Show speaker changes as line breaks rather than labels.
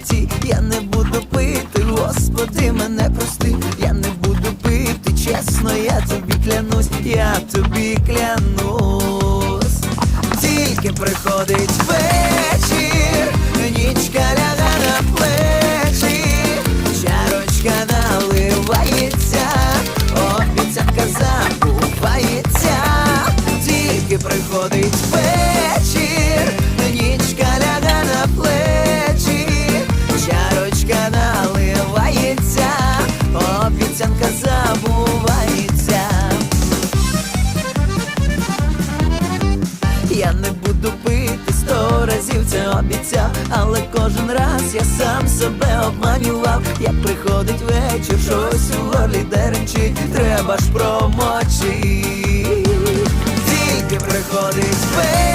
житті, я не буду пити, Господи, мене прости, я не буду пити, чесно, я тобі клянусь, я тобі клянусь, тільки приходить вечір, нічка ляга на плечі, чарочка наливається, обіцянка забувається, тільки приходить вечір. обіцяв, але кожен раз я сам себе обманював, як приходить вечір, щось у горлі деренчить, треба ж промочить, тільки приходить вечір.